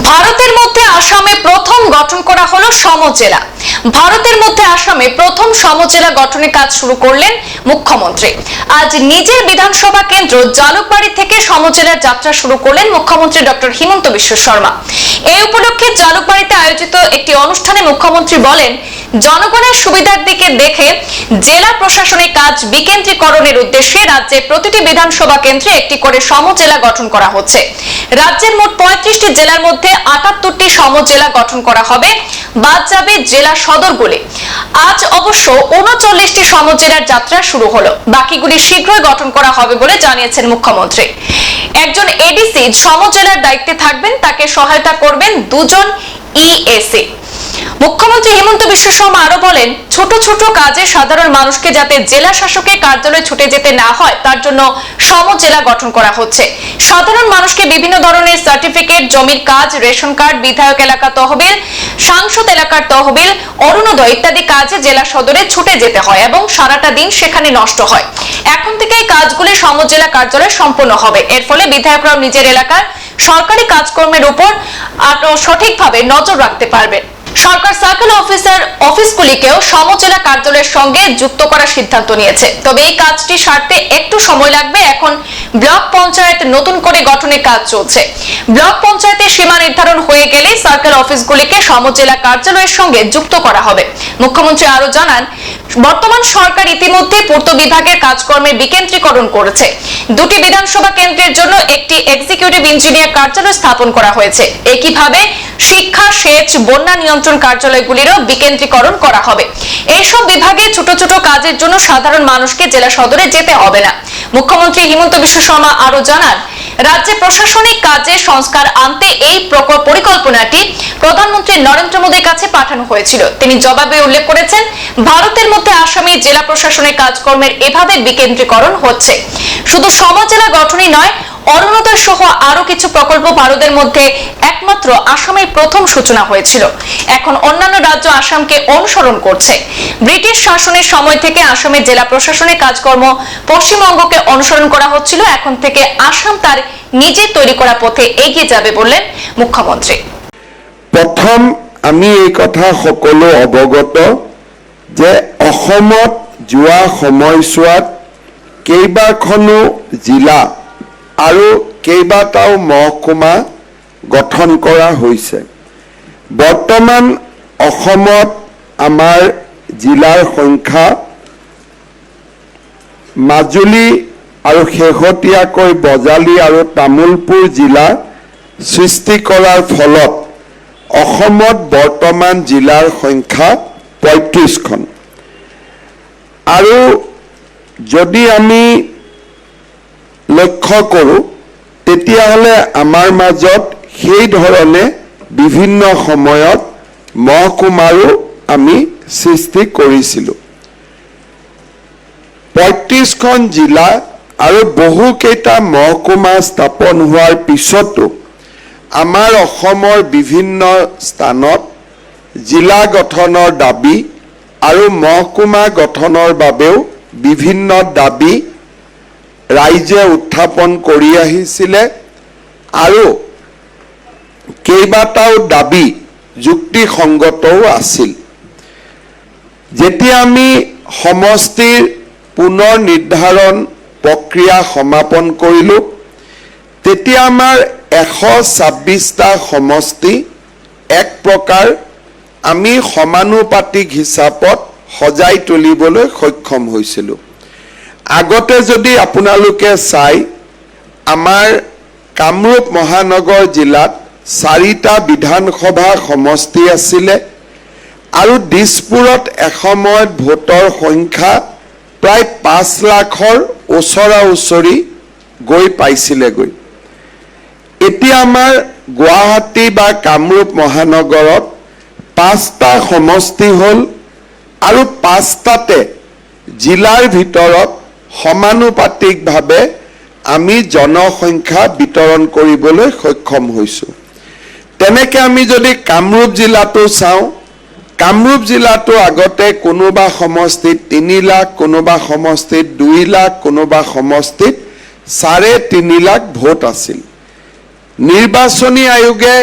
ভারতের মধ্যে আসামে প্রথম গঠন করা হলো সমজেলা। ভারতের মধ্যে আসামে প্রথম সমজেলা গঠনের কাজ শুরু করলেন মুখ্যমন্ত্রী। আজ নিজের বিধানসভা কেন্দ্র জালুকবাড়ি থেকে সমজেলার যাত্রা শুরু করলেন মুখ্যমন্ত্রী ডক্টর হিমন্ত বিশ্ব শর্মা। এই উপলক্ষে জালুকবাড়িতে আয়োজিত একটি অনুষ্ঠানে মুখ্যমন্ত্রী বলেন, জনগণের সুবিধার দিকে দেখে জেলা প্রশাসনিক কাজ বিকেন্দ্রীকরণের উদ্দেশ্যে রাজ্যে প্রতিটি বিধানসভা কেন্দ্রে একটি করে সমজেলা গঠন করা হচ্ছে। রাজ্যের মোট পঁয়ত্রিশটি জেলার মধ্যে আটাত্তরটি সমজেলা গঠন করা হবে। বাদ যাবে জেলা সদরগুলি আজ অবশ্য উনচল্লিশটি সমজেলার যাত্রা শুরু হলো। বাকিগুলি শীঘ্রই গঠন করা হবে বলে জানিয়েছেন মুখ্যমন্ত্রী। একজন এডিসি সমজেলার দায়িত্বে থাকবেন তাকে সহায়তা করবেন দুজন ইএসি মুখ্যমন্ত্রী হিমন্ত বিশ্ব শর্মা আরও বলেন, ছোট ছোট কাজে সাধারণ মানুষকে যাতে জেলা শাসকের কার্যালয়ে ছুটে যেতে না হয়, তার জন্য সম জেলা গঠন করা হচ্ছে। সাধারণ মানুষকে বিভিন্ন ধরনের সার্টিফিকেট জমির কাজ, রেশন কার্ড, বিধায়ক এলাকা তহবিল, সাংসদ এলাকার তহবিল, অরুণোদয় ইত্যাদি কাজে জেলা সদরে ছুটে যেতে হয় এবং সারাটা দিন সেখানে নষ্ট হয়। এখন থেকে এই কাজগুলি সম জেলা কার্যালয়ে সম্পন্ন হবে। এর ফলে বিধায়করাও নিজের এলাকার সরকারি কাজকর্মের উপর আরও সঠিকভাবে নজর রাখতে পারবেন। সরকার সার্কেল অফিসার অফিসগুলিকেও সমজেলা কার্যালয়ের সঙ্গে যুক্ত করার সিদ্ধান্ত নিয়েছে। তবে এই কাজটি সারতে একটু সময় লাগবে। এখন ব্লক পঞ্চায়েত নতুন করে গঠনের কাজ চলছে। ব্লক পঞ্চায়েতের সীমা নির্ধারণ হয়ে গেলে সার্কেল অফিসগুলিকে সমজেলা কার্যালয়ের সঙ্গে যুক্ত করা হবে। মুখ্যমন্ত্রী আরও জানান বর্তমান সরকার ইতিমধ্যে পূর্ত বিভাগের কাজকর্মের বিকেন্দ্রীকরণ করেছে। দুটি বিধানসভা কেন্দ্রের জন্য একটি এক্সিকিউটিভ ইঞ্জিনিয়ার কার্যালয় স্থাপন করা হয়েছে। একইভাবে শিক্ষা, সেচ, বন্যা নিয়ন্ত্রণ কার্যালয়গুলিরও বিকেন্দ্রীকরণ করা হবে। এইসব বিভাগে ছোট ছোট কাজের জন্য সাধারণ মানুষকে জেলা সদরে যেতে হবে না। মুখ্যমন্ত্রী হিমন্ত বিশ্ব শর্মা আরও জানান, রাজ্যে প্রশাসনিক কাজে সংস্কার আনতে এই পরিকল্পনাটি প্রধানমন্ত্রী নরেন্দ্র মোদীর কাছে পাঠানো হয়েছিল। তিনি জবাবে উল্লেখ করেছেন, ভারতের মধ্যে আসামে জেলা প্রশাসনের কাজকর্মের এভাবে বিকেন্দ্রীকরণ হচ্ছে। শুধু সমজেলা গঠনই নয়, অরুণোদয় সহ আরও কিছু প্রকল্প ভারতের মধ্যে একমাত্র আসামের প্রথম সূচনা হয়েছিল। এখন অন্যান্য রাজ্য আসামকে অনুসরণ করছে। ব্রিটিশ শাসনের সময় থেকে আসামের জেলা প্রশাসনের কাজকর্ম পশ্চিমবঙ্গকে অনুসরণ করা হচ্ছিল। এখন থেকে আসাম তার নিজের তৈরি করা পথে এগিয়ে যাবে বললেন মুখ্যমন্ত্রী। প্রথম আমি এই কথা সকলো অৱগত যে অসমত যোৱা সময়ছোৱাত কেইবাখনো জিলা আৰু কেইবাটাও মহকুমা গঠন কৰা হৈছে। বৰ্তমান অসমত আমাৰ জিলাৰ সংখ্যা মাজুলী আৰু শেহতীয়াকৈ বজালী আৰু তামোলপুৰ জিলা সৃষ্টি কৰাৰ ফলত অসমত বৰ্তমান জিলাৰ সংখ্যা পঁয়ত্ৰিছখন আৰু যদি আমি লক্ষ্য কৰোঁ তেতিয়াহ'লে আমাৰ মাজত সেই ধৰণে বিভিন্ন সময়ত মহকুমাৰো আমি সৃষ্টি কৰিছিলোঁ। পঁয়ত্ৰিছখন জিলা আৰু বহুকেইটা মহকুমা স্থাপন হোৱাৰ পিছতো আমাৰ অসমৰ বিভিন্ন স্থানত জিলা গঠনৰ দাবী আৰু মহকুমা গঠনৰ বাবেও বিভিন্ন দাবী ৰাইজে উত্থাপন কৰি আহিছিলে আৰু কেইবাটাও দাবী যুক্তিসংগতও আছিল। যেতিয়া আমি সমষ্টিৰ পুনৰ নিৰ্ধাৰণ প্ৰক্ৰিয়া সমাপন কৰিলোঁ তেতিয়া আমাৰ এশ ছাব্বিছটা সমষ্টি এক প্ৰকাৰ আমি সমানুপাতিক হিচাপত সজাই তুলিবলৈ সক্ষম হৈছিলোঁ। আগতে যদি আপোনালোকে চাই আমাৰ কামৰূপ মহানগৰ জিলাত চাৰিটা বিধানসভা সমষ্টি আছিলে আৰু দিছপুৰত এসময়ত ভোটৰ সংখ্যা প্ৰায় পাঁচ লাখৰ ওচৰা ওচৰি গৈ পাইছিলেগৈ। এতিয়া আমাৰ গুৱাহাটী বা কামৰূপ মহানগৰত পাঁচটা সমষ্টি হ'ল আৰু পাঁচটাতে জিলাৰ ভিতৰত সমানুপাতিকভাৱে আমি জনসংখ্যা বিতৰণ কৰিবলৈ সক্ষম হৈছোঁ। তেনেকে আমি যদি কামৰূপ জিলাটো চাওঁ, কামৰূপ জিলাটো আগতে কোনোবা সমষ্টিত তিনি লাখ, কোনোবা সমষ্টিত দুই লাখ, কোনোবা সমষ্টিত চাৰে তিনি লাখ ভোট আছিল। নিৰ্বাচনী আয়োগে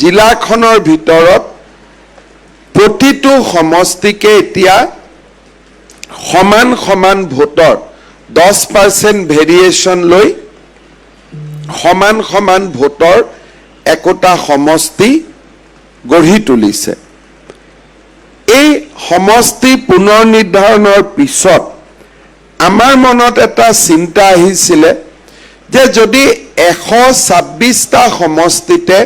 জিলাখনৰ ভিতৰত প্ৰতিটো সমষ্টিকে এতিয়া সমান সমান ভোটৰ দহ পাৰ্চেণ্ট ভেৰিয়েশ্যন লৈ সমান সমান ভোটৰ একোটা সমষ্টি গঢ়ি তুলিছে। এই সমষ্টি পুনৰ নিৰ্ধাৰণৰ পিছত আমাৰ মনত এটা চিন্তা আহিছিলে যে যদি এশ ছাব্বিছটা সমষ্টিতে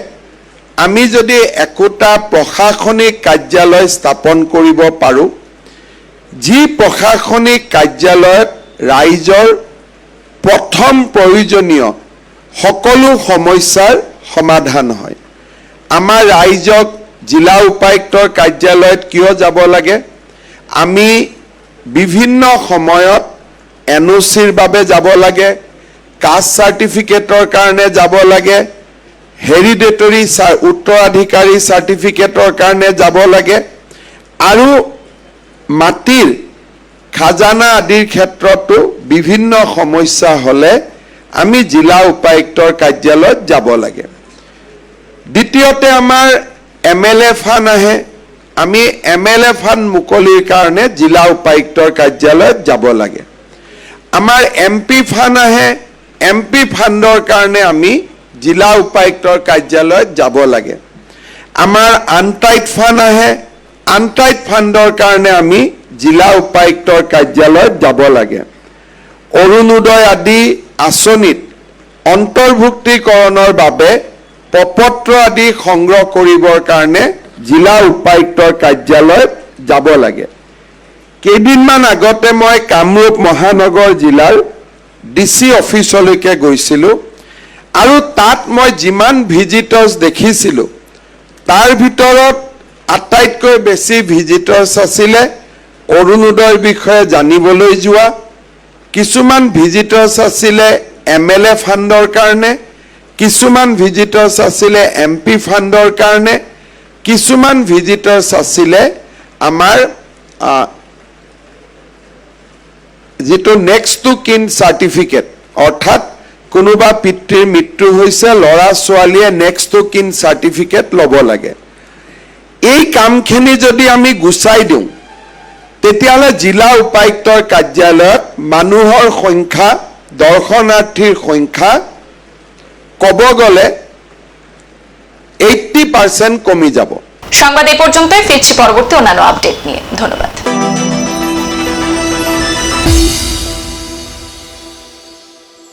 আমি যদি একোটা প্ৰশাসনিক কাৰ্যালয় স্থাপন কৰিব পাৰোঁ যি প্ৰশাসনিক কাৰ্যালয়ত ৰাইজৰ প্ৰথম প্ৰয়োজনীয় সকলো সমস্যাৰ সমাধান হয়। আমাৰ ৰাইজক জিলা উপায়ুক্তৰ কাৰ্যালয়ত কিয় যাব লাগে? আমি বিভিন্ন সময়ত এন অ' চিৰ বাবে যাব লাগে কাষ্ট চাৰ্টিফিকেটৰ কাৰণে যাব লাগে হেৰিডেটৰী উত্তৰাধিকাৰী চাৰ্টিফিকেটৰ কাৰণে যাব লাগে আৰু মাটিৰ খাজানা আদিৰ ক্ষেত্ৰতো বিভিন্ন সমস্যা হ'লে আমি জিলা উপায়ুক্তৰ কাৰ্যালয়ত যাব লাগে। দ্বিতীয়তে আমাৰ এম এল এ ফাণ্ড আহে। আমি এম এল এ ফাণ্ড মুকলিৰ কাৰণে জিলা উপায়ুক্তৰ কাৰ্যালয়ত যাব লাগে। আমাৰ এম পি ফাণ্ড আহে। এম পি ফাণ্ডৰ কাৰণে আমি জিলা উপায়ুক্তৰ কাৰ্যালয়ত যাব লাগে। আমাৰ আনটাইড ফাণ্ড আহে। আনটাইড ফাণ্ডৰ কাৰণে আমি জিলা উপায়ুক্তৰ কাৰ্যালয়ত যাব লাগে। অৰুণোদয় আদি আঁচনিত অন্তৰ্ভুক্তিকৰণৰ বাবে প্ৰপত্ৰ আদি সংগ্ৰহ কৰিবৰ কাৰণে জিলা উপায়ুক্তৰ কাৰ্যালয়ত যাব লাগে। কেইদিনমান আগতে মই কামৰূপ মহানগৰ জিলাৰ ডি চি অফিচলৈকে গৈছিলোঁ। আৰু তাত মই যিমান ভিজিটৰ্ছ দেখিছিলোঁ, তাৰ ভিতৰত আটাইতকৈ বেছি ভিজিটৰ্ছ আছিলে অৰুণোদয়ৰ বিষয়ে জানিবলৈ যোৱা। কিছুমান ভিজিটৰ্ছ আছিলে এম এল এ ফাণ্ডৰ কাৰণে, কিছুমান ভিজিটৰ্ছ আছিলে এম পি ফাণ্ডৰ কাৰণে, কিছুমান ভিজিটৰ্ছ আছিলে আমাৰ যিটো নেক্সট টু কিন চাৰ্টিফিকেট অৰ্থাৎ কোনোবা পিতৃৰ মৃত্যু হৈছে, ল'ৰা ছোৱালীয়ে নেক্সট কিন চাৰ্টিফিকেট ল'ব লাগে। এই কামখিনি যদি আমি গুচাই দিওঁ, তেতিয়াহ'লে জিলা উপায়ুক্তৰ কাৰ্যালয়ত মানুহৰ সংখ্যা, দৰ্শনাৰ্থীৰ সংখ্যা ক'ব গ'লে এইট্টি পাৰ্চেণ্ট কমি যাব। সংবাদ এই পর্যন্তই, ফিরছি পরবর্তী অন্যান্য আপডেট নিয়ে। ধন্যবাদ।